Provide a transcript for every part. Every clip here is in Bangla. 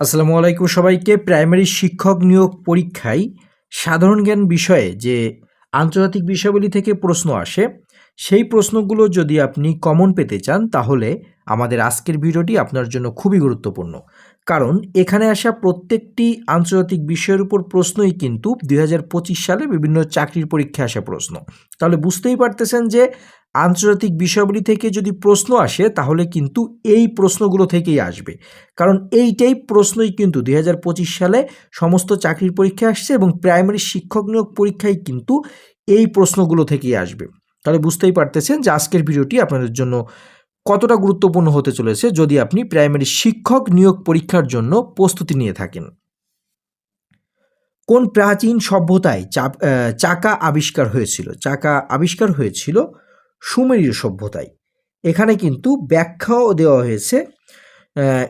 আসসালামু আলাইকুম সবাইকে। প্রাইমারি শিক্ষক নিয়োগ পরীক্ষায় সাধারণ জ্ঞান বিষয়ে যে আন্তর্জাতিক বিষয়াবলী থেকে প্রশ্ন আসে, সেই প্রশ্নগুলো যদি আপনি কমন পেতে চান, তাহলে আমাদের আজকের ভিডিওটি আপনার জন্য খুবই গুরুত্বপূর্ণ। কারণ এখানে আসা প্রত্যেকটি আন্তর্জাতিক বিষয়ের উপর প্রশ্নই কিন্তু দুই হাজার পঁচিশ সালে বিভিন্ন চাকরির পরীক্ষায় আসা প্রশ্ন। তাহলে বুঝতেই পারতেছেন যে আন্তর্জাতিক বিষয়াবলী থেকে যদি প্রশ্ন আসে, তাহলে কিন্তু এই প্রশ্নগুলো থেকেই আসবে। কারণ এইটাই প্রশ্নই কিন্তু দুই হাজার পঁচিশ সালে সমস্ত চাকরির পরীক্ষায় আসছে এবং প্রাইমারি শিক্ষক নিয়োগ পরীক্ষায় কিন্তু এই প্রশ্নগুলো থেকেই আসবে। তাহলে বুঝতেই পারতেছেন যে আজকের ভিডিওটি আপনাদের জন্য কতটা গুরুত্বপূর্ণ হতে চলেছে যদি আপনি প্রাইমারি শিক্ষক নিয়োগ পরীক্ষার জন্য প্রস্তুতি নিয়ে থাকেন? কোন প্রাচীন সভ্যতায় চাকা আবিষ্কার হয়েছিল? চাকা আবিষ্কার হয়েছিল সুমেরীয় সভ্যতায়। এখানে কিন্তু ব্যাখ্যাও দেওয়া হয়েছে।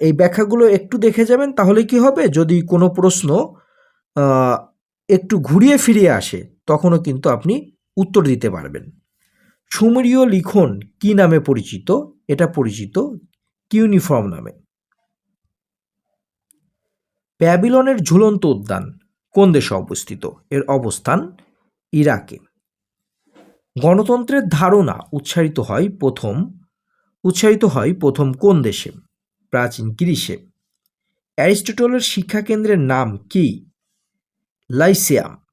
এই ব্যাখ্যাগুলো একটু দেখে যাবেন, তাহলে কি হবে? যদি কোনো প্রশ্ন একটু ঘুরিয়ে ফিরিয়ে আসে, তখনও কিন্তু আপনি উত্তর দিতে পারবেন। সুমেরীয় লিখন কি নামে পরিচিত? এটা পরিচিত কিউনিফর্ম নামে। প্যাবিলনের ঝুলন্ত উদ্যান কোন দেশে অবস্থিত? এর অবস্থান ইরাকে। গণতন্ত্রের ধারণা উৎসারিত হয় প্রথম উৎসারিত হয় প্রথম কোন দেশে? প্রাচীন গ্রিসে। অ্যারিস্টটলের শিক্ষাকেন্দ্রের নাম কি? লাইসিয়াম।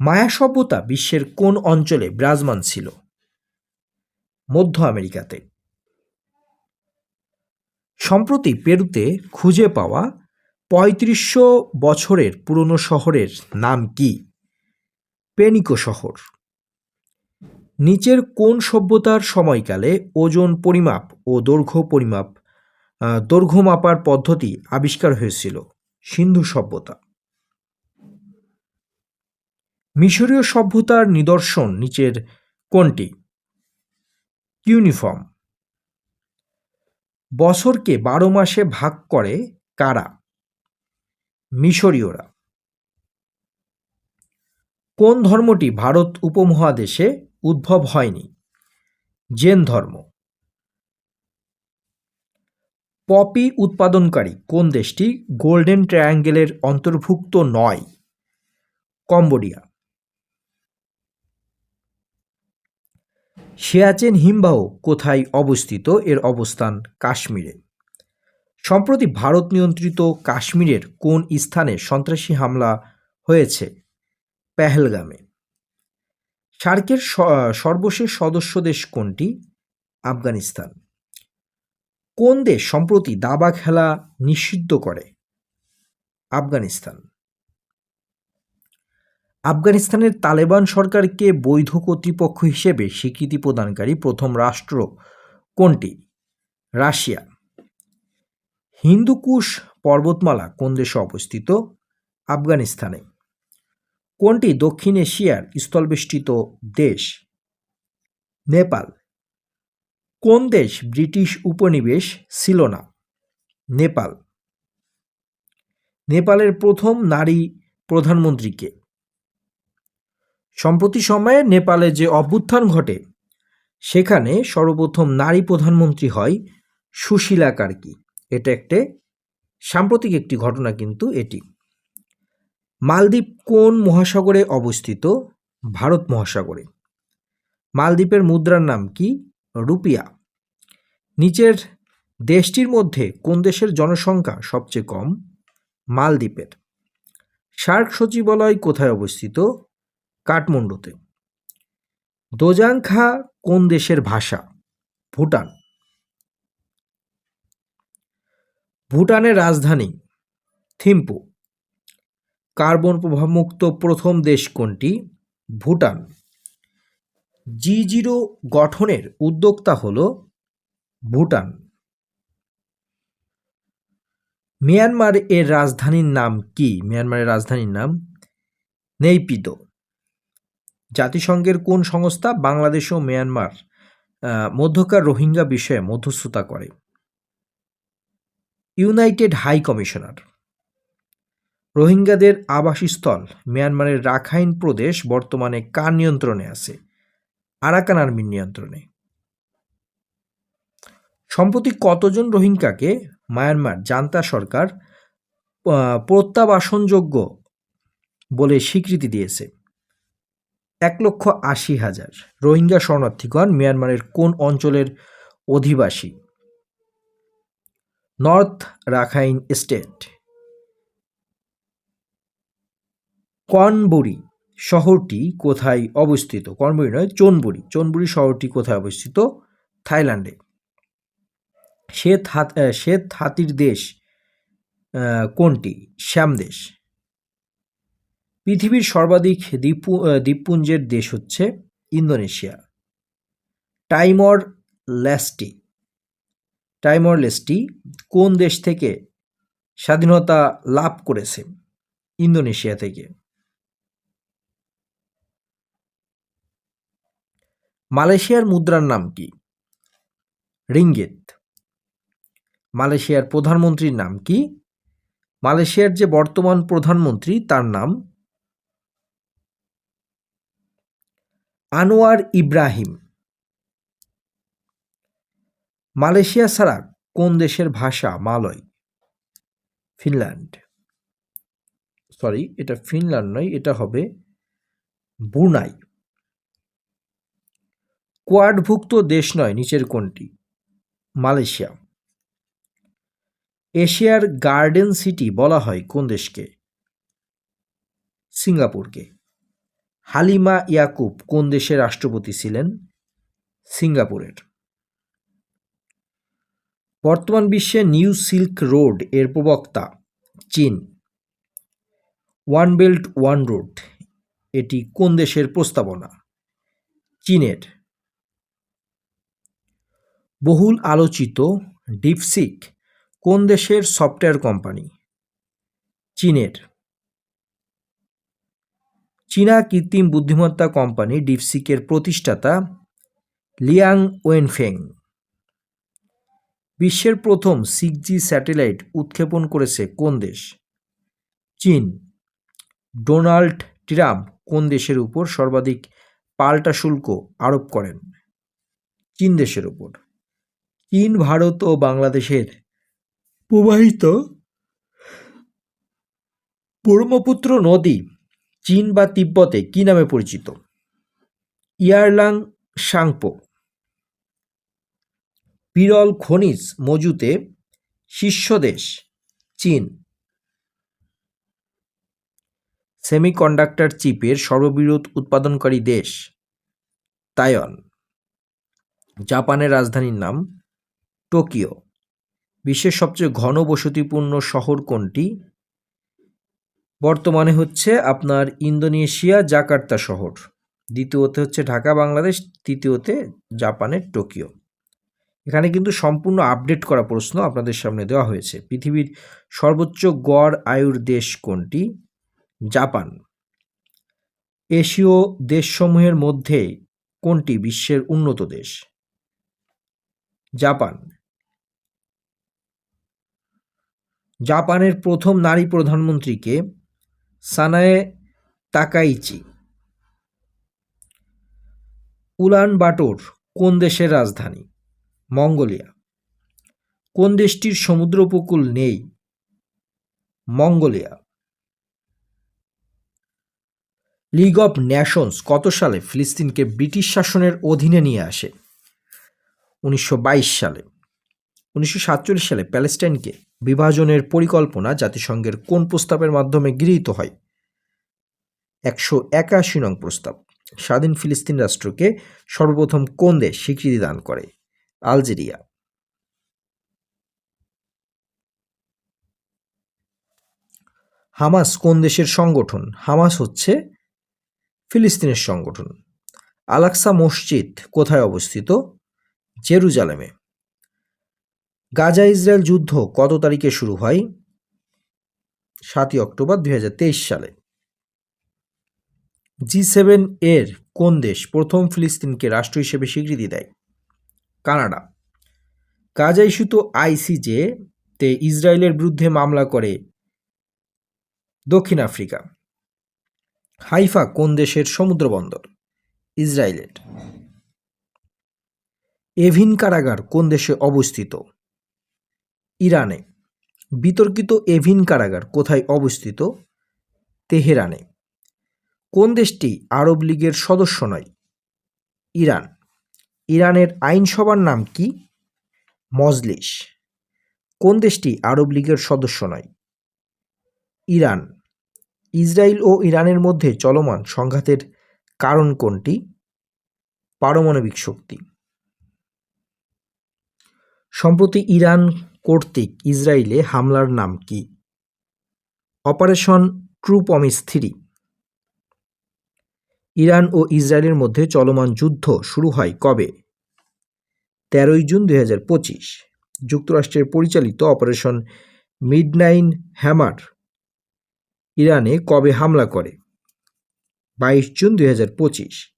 মায়া সভ্যতা বিশ্বের কোন অঞ্চলে বিরাজমান ছিল? মধ্য আমেরিকাতে। সম্প্রতি পেরুতে খুঁজে পাওয়া পঁয়ত্রিশশো বছরের পুরনো শহরের নাম কি? পেনিকো শহর। নিচের কোন সভ্যতার সময়কালে ওজন পরিমাপ ও দৈর্ঘ্য পরিমাপ দৈর্ঘ্য মাপার পদ্ধতি আবিষ্কার হয়েছিল? সিন্ধু সভ্যতা। মিশরীয় সভ্যতার নিদর্শন নিচের কোনটি? ইউনিফর্ম। বছরকে বারো মাসে ভাগ করে কারা? মিশরীয়রা। কোন ধর্মটি ভারত উপমহাদেশে উদ্ভব হয়নি? জেন ধর্ম। পপি উৎপাদনকারী কোন দেশটি গোল্ডেন ট্রায়াঙ্গেলের অন্তর্ভুক্ত নয়? কম্বোডিয়া। সিয়াচেন হিমবাহ কোথায় অবস্থিত? এর অবস্থান কাশ্মীরে। সম্প্রতি ভারত নিয়ন্ত্রিত কাশ্মীরের কোন স্থানে সন্ত্রাসী হামলা হয়েছে? পেহেলগামে। সার্কের সর্বশেষ সদস্য দেশ কোনটি? আফগানিস্তান। কোন দেশ সম্প্রতি দাবা খেলা নিষিদ্ধ করে? আফগানিস্তান। আফগানিস্তানের তালেবান সরকারকে বৈধ কর্তৃপক্ষ হিসেবে স্বীকৃতি প্রদানকারী প্রথম রাষ্ট্র কোনটি? রাশিয়া। হিন্দুকুশ পর্বতমালা কোন দেশে অবস্থিত? আফগানিস্তানে। কোনটি দক্ষিণ এশিয়ার স্থলবেষ্টিত দেশ? নেপাল। কোন দেশ ব্রিটিশ উপনিবেশ ছিল না? নেপাল। নেপালের প্রথম নারী প্রধানমন্ত্রীকে সম্প্রতি সময়ে নেপালে যে অভ্যুত্থান ঘটে, সেখানে সর্বপ্রথম নারী প্রধানমন্ত্রী হয় সুশীলা কার্কি। এটা একটি সাম্প্রতিক একটি ঘটনা কিন্তু এটি। মালদ্বীপ কোন মহাসাগরে অবস্থিত? ভারত মহাসাগরে। মালদ্বীপের মুদ্রার নাম কি? রুপিয়া। নিচের দেশটির মধ্যে কোন দেশের জনসংখ্যা সবচেয়ে কম? মালদ্বীপের। সার্ক সচিবালয় কোথায় অবস্থিত? কাঠমান্ডুতে। দোজাংখা কোন দেশের ভাষা? ভুটান। ভুটানের রাজধানী থিম্পু। কার্বন প্রভাবমুক্ত প্রথম দেশ কোনটি? ভুটান। জি জিরো গঠনের উদ্যোক্তা হল ভুটান। মিয়ানমার এর রাজধানীর নাম কি? মিয়ানমারের রাজধানীর নাম নেইপিদো। জাতিসংঘের কোন সংস্থা বাংলাদেশ ও মিয়ানমার মধ্যকার রোহিঙ্গা বিষয়ে মধ্যস্থতা করে? United High Commissioner. রোহিঙ্গাদের আবাসস্থল মিয়ানমারের রাখাইন প্রদেশ বর্তমানে কার নিয়ন্ত্রণে আছে? আরাকান আর্মির নিয়ন্ত্রণে। সম্প্রতি কতজন রোহিঙ্গাকে মায়ানমার জান্তা সরকার প্রত্যাবাসনযোগ্য বলে স্বীকৃতি দিয়েছে? এক লক্ষ আশি হাজার রোহিঙ্গা শরণার্থীগণ মিয়ানমারের কোন অঞ্চলের অধিবাসী? North Rakhine state. কনবুরি শহরটি কোথায় অবস্থিত? কনবুরি নয়, চোনবুরি। চোনবুরি শহরটি কোথায় অবস্থিত? থাইল্যান্ডে। শ্বেত হাত শ্বেত হাতির দেশ কোনটি? শ্যাম দেশ। পৃথিবীর সর্বাধিক দ্বীপ দ্বীপপুঞ্জের দেশ হচ্ছে ইন্দোনেশিয়া। টাইমর লেস্টি টাইমর লেস্টি কোন দেশ থেকে স্বাধীনতা লাভ করেছে? ইন্দোনেশিয়া থেকে। মালয়েশিয়ার মুদ্রার নাম কি? রিঙ্গিত। মালয়েশিয়ার প্রধানমন্ত্রীর নাম কি? মালয়েশিয়ার যে বর্তমান প্রধানমন্ত্রী তার নাম আনোয়ার ইব্রাহিম। মালয়েশিয়া ছাড়া কোন দেশের ভাষা মালয়? ফিনল্যান্ড। সরি, এটা ফিনল্যান্ড নয়, এটা হবে ব্রুনাই কোয়াডভুক্ত দেশ নয়, নিচের কোনটি? মালয়েশিয়া। এশিয়ার গার্ডেন সিটি বলা হয় কোন দেশকে? সিঙ্গাপুরকে। হালিমা ইয়াকুব কোন দেশের রাষ্ট্রপতি ছিলেন? সিঙ্গাপুরের। বর্তমান বিশ্বে নিউ সিল্ক রোডের প্রবক্তা চীন। ওয়ান বেল্ট, ওয়ান রোড এটি কোন দেশের প্রস্তাবনা? চীনের। বহুল আলোচিত ডিপসিক কোন দেশের সফটওয়্যার কোম্পানি? চীনের। চীনা কৃত্রিম বুদ্ধিমত্তা কোম্পানি ডিপসিকের প্রতিষ্ঠাতা লিয়াং ওয়েনফেং। বিশ্বের প্রথম সিক্স জি স্যাটেলাইট উৎক্ষেপণ করেছে কোন দেশ? চীন। ডোনাল্ড ট্রাম্প কোন দেশের উপর সর্বাধিক পাল্টা শুল্ক আরোপ করেন? চীন দেশের উপর। চীন, ভারত ও বাংলাদেশের প্রবাহিত ব্রহ্মপুত্র নদী চীন বা তিব্বতে কি নামে পরিচিত? ইয়ারলাং, সাংপো। বিরল খনিজ মজুতে শীর্ষ দেশ চীন। সেমিকন্ডাক্টর চিপের সর্ববৃহৎ উৎপাদনকারী দেশ, তাইওয়ান। জাপানের রাজধানীর নাম টোকিও। বিশ্বের সবচেয়ে ঘন বসতিপূর্ণ শহর কোনটি? বর্তমানে হচ্ছে আপনার ইন্দোনেশিয়া জাকার্তা শহর। দ্বিতীয়তে হচ্ছে ঢাকা, বাংলাদেশ, তৃতীয়তে জাপানের টোকিও। এখানে কিন্তু সম্পূর্ণ আপডেট করা প্রশ্ন আপনাদের সামনে দেওয়া হয়েছে। পৃথিবীর সর্বোচ্চ গড় আয়ুর দেশ কোনটি? জাপান। এশীয় দেশসমূহের মধ্যে কোনটি বিশ্বের উন্নত দেশ? জাপান। জাপানের প্রথম নারী প্রধানমন্ত্রীকে সানায়ে তাকাইচি। উলান বাটোর কোন দেশের রাজধানী? মঙ্গোলিয়া। কোন দেশটির সমুদ্র উপকূল নেই? মঙ্গোলিয়া। লিগ অব ন্যাশনস কত সালে ফিলিস্তিনকে ব্রিটিশ শাসনের অধীনে নিয়ে আসে? উনিশশো বাইশ সালে। উনিশশো সাতচল্লিশ সালে প্যালেস্টাইনকে বিভাজনের পরিকল্পনা জাতিসংঘের কোন প্রস্তাবের মাধ্যমে গৃহীত হয়? একশো একাশি নং প্রস্তাব। স্বাধীন ফিলিস্তিন রাষ্ট্রকে সর্বপ্রথম কোন দেশ স্বীকৃতি দান করে? আলজেরিয়া। হামাস কোন দেশের সংগঠন? হামাস হচ্ছে ফিলিস্তিনের সংগঠন। আলাক্সা মসজিদ কোথায় অবস্থিত? জেরুজালেমে। গাজা ইসরায়েল যুদ্ধ কত তারিখে শুরু হয়? সাতই অক্টোবর দুই হাজার তেইশ সালে। জি সেভেন এর কোন দেশ প্রথম ফিলিস্তিনকে রাষ্ট্র হিসেবে স্বীকৃতি দেয়? কানাডা। গাজা ইস্যুত আইসিজে তে ইসরায়েলের বিরুদ্ধে মামলা করে দক্ষিণ আফ্রিকা। হাইফা কোন দেশের সমুদ্র বন্দর? ইসরায়েলের। এভিন কারাগার কোন দেশে অবস্থিত? ইরানে। বিতর্কিত এভিন কারাগার কোথায় অবস্থিত? তেহরানে। কোন দেশটি আরব লীগের সদস্য নয়? ইরান। ইরানের আইনসভার নাম কি? মজলিস। কোন দেশটি আরব লীগের সদস্য নয়? ইরান। ইসরায়েল ও ইরানের মধ্যে চলমান সংঘাতের কারণ কোনটি? পারমাণবিক শক্তি। সম্প্রতি ইরান কর্তৃক ইসরায়েলে হামলার নাম কি? Operation True Promise Three. Iran ও ইসরায়েলের মধ্যে চলমান যুদ্ধ শুরু হয় কবে? তেরোই জুন দুই হাজার পঁচিশ। যুক্তরাষ্ট্রের পরিচালিত অপারেশন মিডনাইন হ্যামার ইরানে কবে হামলা করে? বাইশ জুন দুই হাজার পঁচিশ।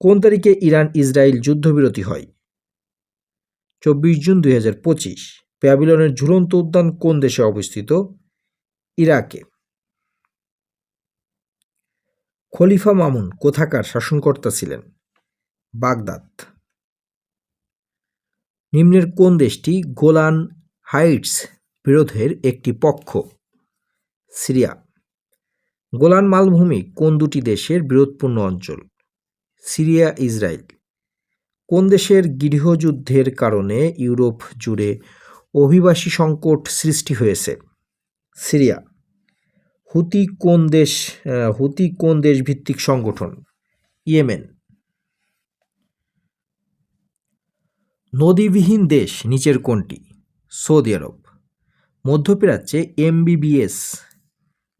কোন তারিখে ইরান ইসরায়েল যুদ্ধবিরতি হয়? চব্বিশ জুন দুই হাজার পঁচিশ। প্যাভিলনের ঝুলন্ত উদ্যান কোন দেশে অবস্থিত? ইরাকে। খলিফা মামুন কোথাকার শাসনকর্তা ছিলেন? বাগদাদ। নিম্নের কোন দেশটি গোলান হাইটস বিরোধের একটি পক্ষ? সিরিয়া। গোলান মালভূমি কোন দুটি দেশের বিরোধপূর্ণ অঞ্চল? সিরিয়া ইসরায়েল কোন দেশের গৃহযুদ্ধের কারণে ইউরোপ জুড়ে অভিবাসী সংকট সৃষ্টি হয়েছে। সিরিয়া, হুতি কোন দেশ হুতি কোন দেশ ভিত্তিক সংগঠন? ইয়েমেন। নদীবিহীন দেশ নিচের কোনটি? সৌদি আরব। মধ্যপ্রাচ্যে এমবিবিএস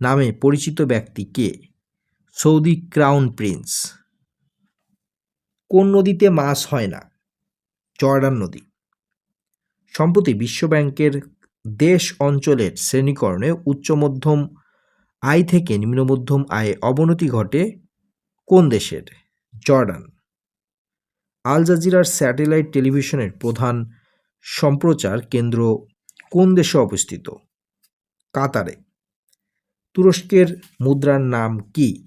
নামে পরিচিত ব্যক্তি কে? Saudi crown Prince. কোন নদীতে মাছ হয় না? জর্ডান নদী। সম্প্রতি বিশ্বব্যাংকের দেশ অঞ্চলের শ্রেণীকরণে উচ্চ মধ্যম আয় থেকে নিম্ন মধ্যম আয়ে অবনতি ঘটে কোন দেশের? জর্ডান। আল জাজিরার স্যাটেলাইট টেলিভিশনের প্রধান সম্প্রচার কেন্দ্র কোন দেশে অবস্থিত? কাতারে। তুরস্কের মুদ্রার নাম কি?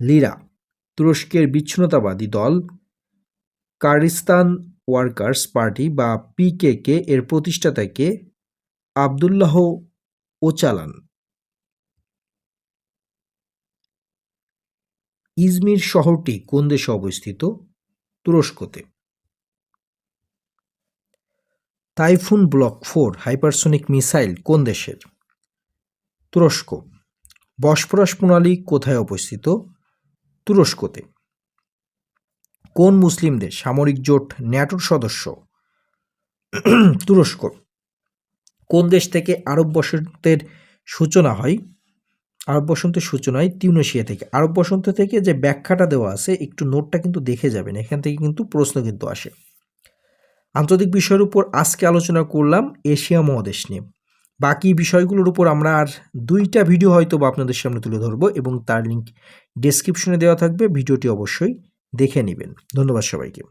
লিরা। তুরস্কের বিচ্ছিন্নতাবাদী দল কার্ডিস্তান ওয়ার্কার্স পার্টি বা পিকেকে এর প্রতিষ্ঠাতাকে আবদুল্লাহ ওচালান। ইজমির শহরটি কোন দেশে অবস্থিত? তুরস্কতে। Typhoon Block Four hypersonic missile কোন দেশের? তুরস্ক। বসফরাস প্রণালী কোথায় অবস্থিত? তুরস্কতে। কোন মুসলিম দেশ সামরিক জোট ন্যাটোর সদস্য? তুরস্ক। কোন দেশ থেকে আরব বসন্তের সূচনা হয়? আরব বসন্তের সূচনা হয় তিউনেশিয়া থেকে। আরব বসন্ত থেকে যে ব্যাখ্যাটা দেওয়া আছে, একটু নোটটা কিন্তু দেখে যাবেন। এখান থেকে কিন্তু প্রশ্ন কিন্তু আসে। আন্তর্জাতিক বিষয়ের উপর আজকে আলোচনা করলাম এশিয়া মহাদেশ নিয়ে। বাকি বিষয়গুলোর উপর আমরা আর দুইটা ভিডিও হয়তো বা আপনাদের সামনে তুলে ধরবো এবং তার লিঙ্ক ডেসক্রিপশনে দেওয়া থাকবে। ভিডিওটি অবশ্যই দেখে নেবেন। ধন্যবাদ সবাইকে।